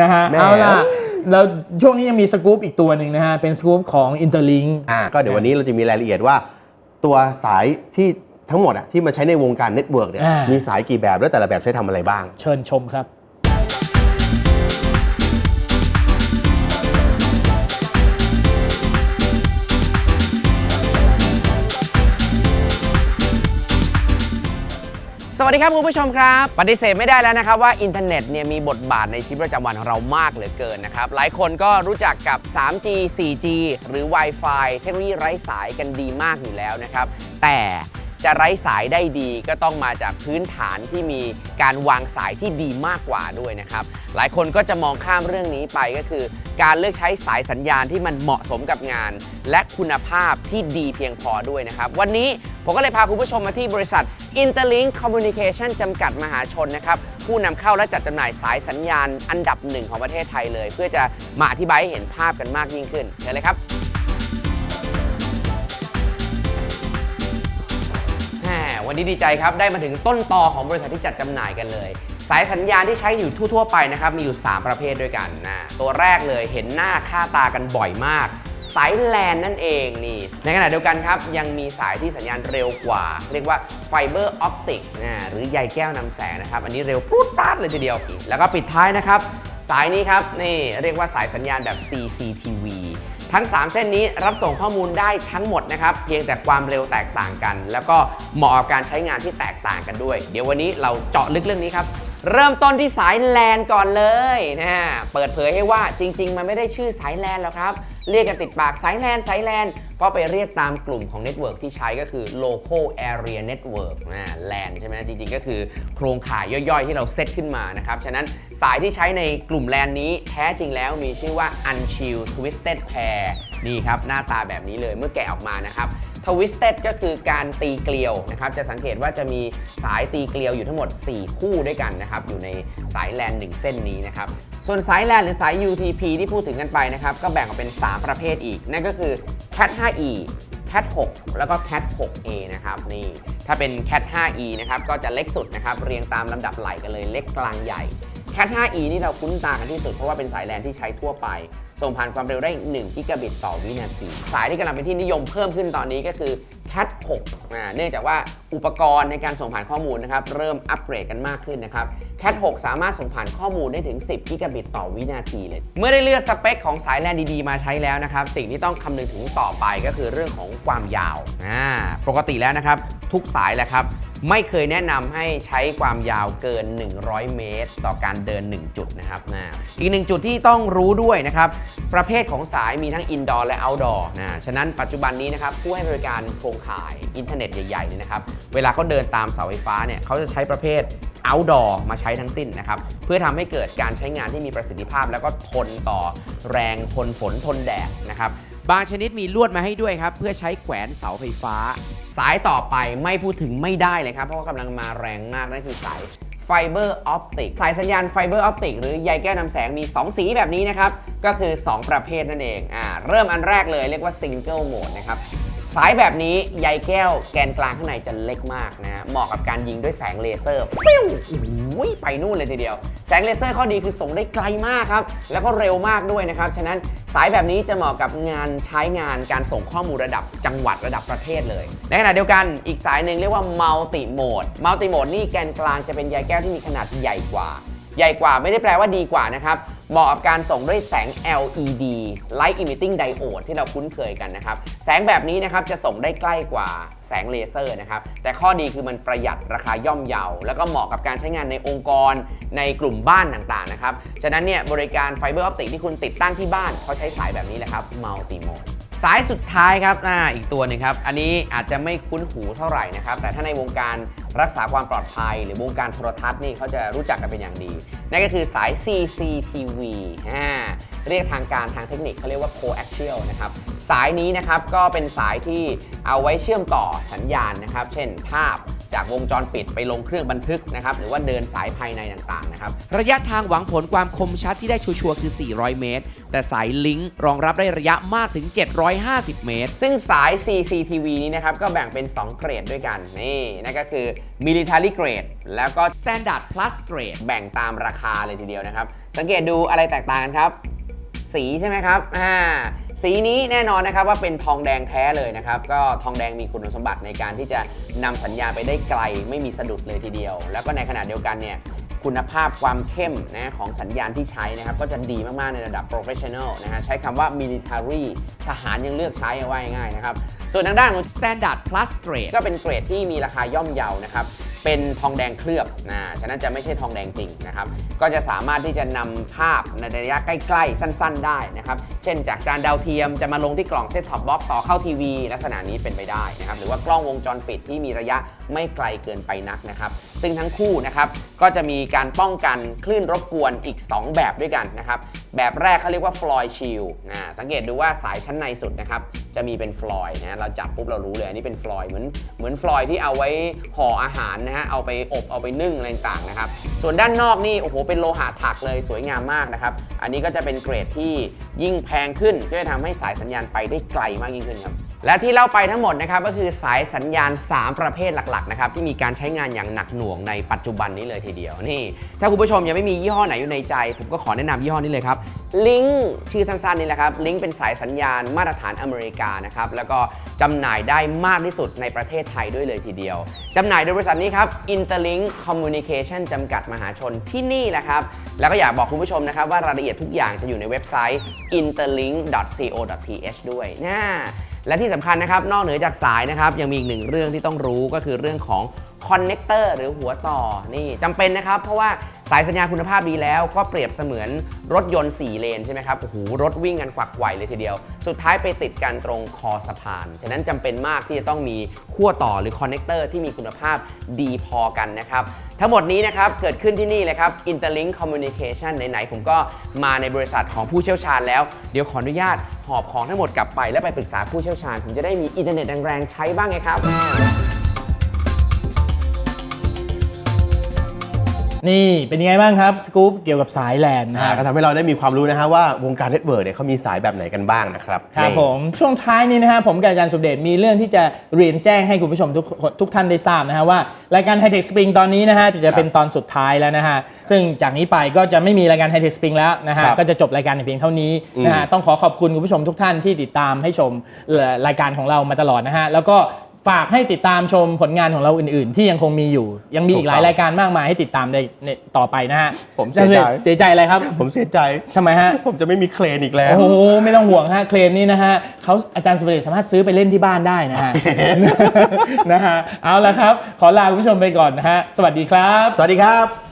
นะฮะแหม เอาล่ะแล้วช่วงนี้ยังมีสกู๊ปอีกตัวหนึ่งนะฮะ เป็นสกู๊ปของ Interlink อ่าก็เดี๋ยววันนี้เราจะมีรายละเอียดว่า ตัวสายที่ทั้งหมดอะที่มาใช้ในวงการเน็ตเวิร์กเนี่ยอ่ามี มีสายกี่แบบแล้วแต่ละแบบใช้ทำอะไรบ้าง เชิญชมครับ วัสดีครับคุณผู้ชมครับ ปฏิเสธไม่ได้แล้วนะครับว่าอินเทอร์เน็ตเนี่ยมีบทบาทในชีวิตประจำวันของเรามากเหลือเกินนะครับ หลายคนก็รู้จักกับ 3G 4G หรือ Wi-Fi เทคโนโลยีไร้สายกันดีมากอยู่แล้วนะครับ แต่จะไร้สายได้ดีก็ต้องมาจากพื้นฐานที่มีการวางสายที่ดีมากกว่าด้วยนะครับ หลายคนก็จะมองข้ามเรื่องนี้ไปก็คือ การเลือกใช้สายสัญญาณที่มันเหมาะสมกับงาน และคุณภาพที่ดีเพียงพอด้วยนะครับ วันนี้ ผมก็เลยพาคุณผู้ชมมาที่บริษัท Interlink Communication จำกัดมหาชนนะครับ ผู้นำเข้าและจัดจำหน่ายสายสัญญาณอันดับหนึ่งของประเทศไทยเลย เพื่อจะมาอธิบายให้เห็นภาพกันมากยิ่งขึ้นเชิญเลยครับแหมวันนี้ดีใจครับ ได้มาถึงต้นตอของบริษัทที่จัดจำหน่ายกันเลย สายสัญญาณที่ใช้อยู่ทั่วๆไปนะครับมีอยู่ 3 ประเภทด้วยกันนะตัวแรกเลยเห็นหน้าค่าตากันบ่อยมาก สายแลนนั่นเองนี่ ในขณะเดียวกันครับ ยังมีสายที่สัญญาณเร็วกว่า เรียกว่าไฟเบอร์ออปติกนะหรือใยแก้วนำแสงนะครับ อันนี้เร็วปรูดปราดเลยทีเดียว แล้วก็ปิดท้ายนะครับ สายนี้ครับนี่เรียกว่าสายสัญญาณแบบ CCTV ทั้ง 3 เส้นนี้รับส่งข้อมูลได้ทั้งหมดนะครับ เพียงแต่ความเร็วแตกต่างกัน แล้วก็เหมาะกับการใช้งานที่แตกต่างกันด้วย เดี๋ยววันนี้เราเจาะลึกเรื่องนี้ครับ เริ่มต้นที่สายแลนก่อนเลยนะเปิดเผยให้ว่าจริง ๆ มันไม่ได้ชื่อสายแลนหรอกครับ เรียกกันติดปากสายแลนสายแลนเพราะไปเรียกตามกลุ่มของเน็ตเวิร์กที่ใช้ก็คือ local area network นะแลนใช่ไหมจริง ๆ ก็คือโครงข่ายย่อยๆ ที่เราเซตขึ้นมานะครับ ฉะนั้นสายที่ใช้ในกลุ่มแลนนี้แท้จริงแล้วมีชื่อว่า Unchill Twisted Pair นี่ครับ หน้าตาแบบนี้เลยเมื่อแกะออกมานะครับ Twisted ก็คือการตีเกลียวนะครับ จะสังเกตว่าจะมีสายตีเกลียวอยู่ทั้งหมด 4 คู่ด้วยกันนะครับ อยู่ในสายแลน1เส้นนี้นะครับ ส่วนสายแลนหรือสาย UTP ที่พูดถึงกันไปนะครับ ก็แบ่งออกเป็น 3 ประเภทอีก นั่นก็คือ Cat 5e Cat 6 แล้วก็ Cat 6a นะครับนี่ถ้าเป็น Cat 5e นะครับก็จะเล็กสุดนะครับเรียงตามลำดับไหลกันเลยเล็กกลางใหญ่ Cat 5e นี่เราคุ้นตากันที่สุดเพราะว่าเป็นสายแลนที่ใช้ทั่วไป ส่งผ่านความเร็วได้ 1 กิกะบิตต่อวินาที สายที่กำลังเป็นที่นิยมเพิ่มขึ้นตอนนี้ก็คือ Cat 6อ่าเนื่องจากว่าอุปกรณ์ในการส่งผ่านข้อมูลนะครับเริ่มอัปเกรดกันมากขึ้นนะครับ Cat 6สามารถส่งผ่านข้อมูลได้ถึง 10 กิกะบิตต่อวินาทีเลย เมื่อได้เลือกสเปคของสายแลนดีๆ มาใช้แล้วนะครับ สิ่งที่ต้องคำนึงถึงต่อไปก็คือเรื่องของความยาวอ่าปกติแล้วนะครับ ทุกสายแหละครับไม่เคยแนะนำให้ใช้ความยาวเกิน 100 เมตร ต่อการเดิน 1 จุดนะครับนะอีกหนึ่งจุดที่ต้องรู้ด้วยนะครับ ประเภทของสายมีทั้งอินดอร์และเอาท์ดอร์นะฉะนั้นปัจจุบันนี้นะครับผู้ให้บริการโครงข่ายอินเทอร์เน็ตใหญ่ๆเนี่ยนะครับเวลาเขาเดินตามเสาไฟฟ้าเนี่ยเขาจะใช้ประเภท outdoor มาใช้ทั้งสิ้นนะครับเพื่อทำให้เกิดการใช้งานที่มีประสิทธิภาพ แล้วก็ทนต่อแรงทนฝนทนแดดนะครับบางชนิดมีลวดมาให้ด้วยครับ เพื่อใช้แขวนเสาไฟฟ้า สายต่อไปไม่พูดถึงไม่ได้เลยครับ เพราะว่ากำลังมาแรงมากนั่นคือสายไฟเบอร์ออปติกสายสัญญาณไฟเบอร์ออปติกหรือใยแก้วนำแสงมี 2 สีแบบนี้นะครับ ก็คือ 2 ประเภทนั่นเองอ่าเริ่มอันแรกเลยเรียกว่าซิงเกิลโหมดนะครับ สายแบบนี้ใยแก้วแกนกลางข้างในจะเล็กมากนะฮะเหมาะกับการยิงด้วยแสงเลเซอร์ฟิวโอ้ยไปนู่นเลยทีเดียว แสงเลเซอร์ข้อดีคือส่งได้ไกลมากครับ แล้วก็เร็วมากด้วยนะครับ ฉะนั้นสายแบบนี้จะเหมาะกับงานใช้งานการส่งข้อมูลระดับจังหวัดระดับประเทศเลย ในขณะเดียวกันอีกสายหนึ่งเรียกว่ามัลติโหมดมัลติโหมดนี่แกนกลางจะเป็นใยแก้วที่มีขนาดใหญ่กว่า ใหญ่กว่าไม่ได้แปลว่าดีกว่านะครับ เหมาะกับการส่งด้วยแสง LED Light Emitting Diode ที่เราคุ้นเคยกันนะครับ แสงแบบนี้นะครับจะส่งได้ใกล้กว่าแสงเลเซอร์นะครับ แต่ข้อดีคือมันประหยัดราคาย่อมเยา แล้วก็เหมาะกับการใช้งานในองค์กรในกลุ่มบ้านต่างๆนะครับ ฉะนั้นเนี่ยบริการไฟเบอร์ออปติกที่คุณติดตั้งที่บ้านเขาใช้สายแบบนี้แหละครับ Multi Mode สายสุดท้ายครับอ่าอีกตัวหนึงครับ อันนี้อาจจะไม่คุ้นหูเท่าไหร่นะครับ แต่ถ้าในวงการรักษาความปลอดภัย หรือวงการโทรทัศน์นี่เขาจะรู้จักกันเป็นอย่างดี นั่นก็คือสาย CCTV อ่าเรียกทางการทางเทคนิคเขาเรียกว่า coaxial นะครับ สายนี้นะครับก็เป็นสายที่เอาไว้เชื่อมต่อสัญญาณนะครับ เช่นภาพ จากวงจรปิดไปลงเครื่องบันทึกนะครับหรือว่าเดินสายภายในต่างๆนะครับระยะทางหวังผลความคมชัดที่ได้ชัวร์ๆคือ 400 เมตร แต่สายลิงก์รองรับได้ระยะมากถึง 750 เมตร ซึ่งสาย CCTV นี้นะครับก็แบ่งเป็น 2 เกรดด้วยกันนี่นั่นก็คือ military grade แล้วก็ standard plus grade แบ่งตามราคาเลยทีเดียวนะครับ สังเกตดูอะไรแตกต่างกันครับ สีใช่ไหมครับอ่า สีนี้แน่นอนนะครับว่าเป็นทองแดงแท้เลยนะครับ ก็ทองแดงมีคุณสมบัติในการที่จะนำสัญญาไปได้ไกลไม่มีสะดุดเลยทีเดียว แล้วก็ในขณะเดียวกันเนี่ยคุณภาพความเข้มนะของสัญญาณที่ใช้นะครับ ก็จะดีมาก ๆ ในระดับ professional นะฮะใช้คำว่า military ทหารยังเลือกใช้เอาไว้ง่ายนะครับ ส่วนทางด้านของ standard plus grade ก็เป็นเกรดที่มีราคาย่อมเยานะครับ เป็นทองแดงเคลือบนะฉะนั้นจะไม่ใช่ทองแดงจริงนะครับ ก็จะสามารถที่จะนำภาพในระยะใกล้ๆ สั้น ๆ ได้นะครับ เช่นจากจานดาวเทียมจะมาลงที่กล่องเซตท็อปบ็อกต่อเข้าทีวี ลักษณะนี้เป็นไปได้นะครับ หรือว่ากล้องวงจรปิดที่มีระยะไม่ไกลเกินไปนักนะครับ ซึ่งทั้งคู่นะครับก็จะมีการป้องกันคลื่นรบกวนอีก 2 แบบด้วยกันนะครับ แบบแรกเขาเรียกว่าฟลอยชิลนะสังเกตดูว่าสายชั้นในสุดนะครับจะมีเป็นฟลอยนะเราจับปุ๊บเรารู้เลยอันนี้เป็นฟลอยเหมือนเหมือนฟลอยที่เอาไว้ห่ออาหารนะฮะเอาไปอบเอาไปนึ่งอะไรต่างๆนะครับส่วนด้านนอกนี่โอ้โหเป็นโลหะถักเลยสวยงามมากนะครับอันนี้ก็จะเป็นเกรดที่ยิ่งแพงขึ้นก็จะทำให้สายสัญญาณไปได้ไกลมากยิ่งขึ้นครับ และที่เล่าไปทั้งหมดนะครับก็คือสายสัญญาณ 3 ประเภทหลักๆนะครับที่มีการใช้งานอย่างหนักหน่วงในปัจจุบันนี้เลยทีเดียวนี่ ถ้าคุณผู้ชมยังไม่มียี่ห้อไหนอยู่ในใจ ผมก็ขอแนะนำยี่ห้อนี้เลยครับลิงชื่อสั้นๆนี่แหละครับลิงเป็นสายสัญญาณมาตรฐานอเมริกานะครับแล้วก็จำหน่ายได้มากที่สุดในประเทศไทยด้วยเลยทีเดียวจำหน่ายโดยบริษัทนี้ครับ Interlink Communication จำกัดมหาชนที่นี่แหละครับแล้วก็อยากบอกคุณผู้ชมนะครับว่ารายละเอียดทุกอย่างจะอยู่ในเว็บไซต์ interlink.co.th ด้วยนะ และที่สำคัญนะครับนอกเหนือจากสายนะครับยังมีอีกหนึ่งเรื่องที่ต้องรู้ก็คือเรื่องของ คอนเน c เตอร์หรือหัวต่อนี่จำเป็นนะครับ เพราะว่าสายสัญญาณคุณภาพดีแล้วก็เปรียบเสมือนรถยนต์ 4 เลนใช่ไหมครับโอ้โหรถวิ่งกันกวักไกวเลยทีเดียว สุดท้ายไปติดกันตรงคอสะพาน ฉะนั้นจำเป็นมากที่จะต้องมีขั้วต่อหรือคอนเน c เตอร์ที่มีคุณภาพดีพอกันนะครับทั้งหมดนี้นะครับเกิดขึ้นที่นี่เลยครับ Interlink Communication ไหนๆผมก็มาในบริษัทของผู้เชี่ยวชาญแล้ว เดี๋ยวขออนุญาตหอบของทั้งหมดกลับไป แล้วไปปรึกษาผู้เชี่ยวชาญผมจะได้มีอินเทอร์เน็ตแรงๆใช้บ้างไงครับ นี่เป็นยังไงบ้างครับสกู๊ปเกี่ยวกับสายแลนนะอ่าฮะก็ทำให้เราได้มีความรู้นะฮะว่าวงการเน็ตเวิร์กเนี่ยเขามีสายแบบไหนกันบ้างนะครับครับนี่ ผมช่วงท้ายนี้นะฮะผมกับอาจารย์สุเดชมีเรื่องที่จะเรียนแจ้งให้คุณผู้ชมทุกทุกท่านได้ทราบนะฮะว่า รายการ High Tech Spring ตอนนี้นะฮะจะเป็นตอนสุดท้ายแล้วนะฮะซึ่งจากนี้ไปก็จะไม่มีรายการ High Tech Spring แล้วนะฮะครับก็จะจบรายการในเพียงเท่านี้นะฮะอืมต้องขอขอบคุณคุณผู้ชมทุกท่านที่ติดตามให้ชมเอ่อรายการของเรามาตลอดนะฮะแล้วก็ ฝากให้ติดตามชมผลงานของเราอื่นๆ ที่ยังคงมีอยู่ ยังมีอีกหลายรายการมากมายให้ติดตามในในต่อไปนะฮะผมเสียใจ เสียใจอะไรครับ ผมเสียใจทำไมฮะ ผมจะไม่มีเคลนอีกแล้ว โอ้โห ไม่ต้องห่วงฮะ เคลมนี้นะฮะเขาอาจารย์สุเดชสามารถซื้อไปเล่นที่บ้านได้นะฮะ นะฮะ เอาละครับ ขอลาคุณผู้ชมไปก่อนนะฮะ สวัสดีครับ สวัสดีครับ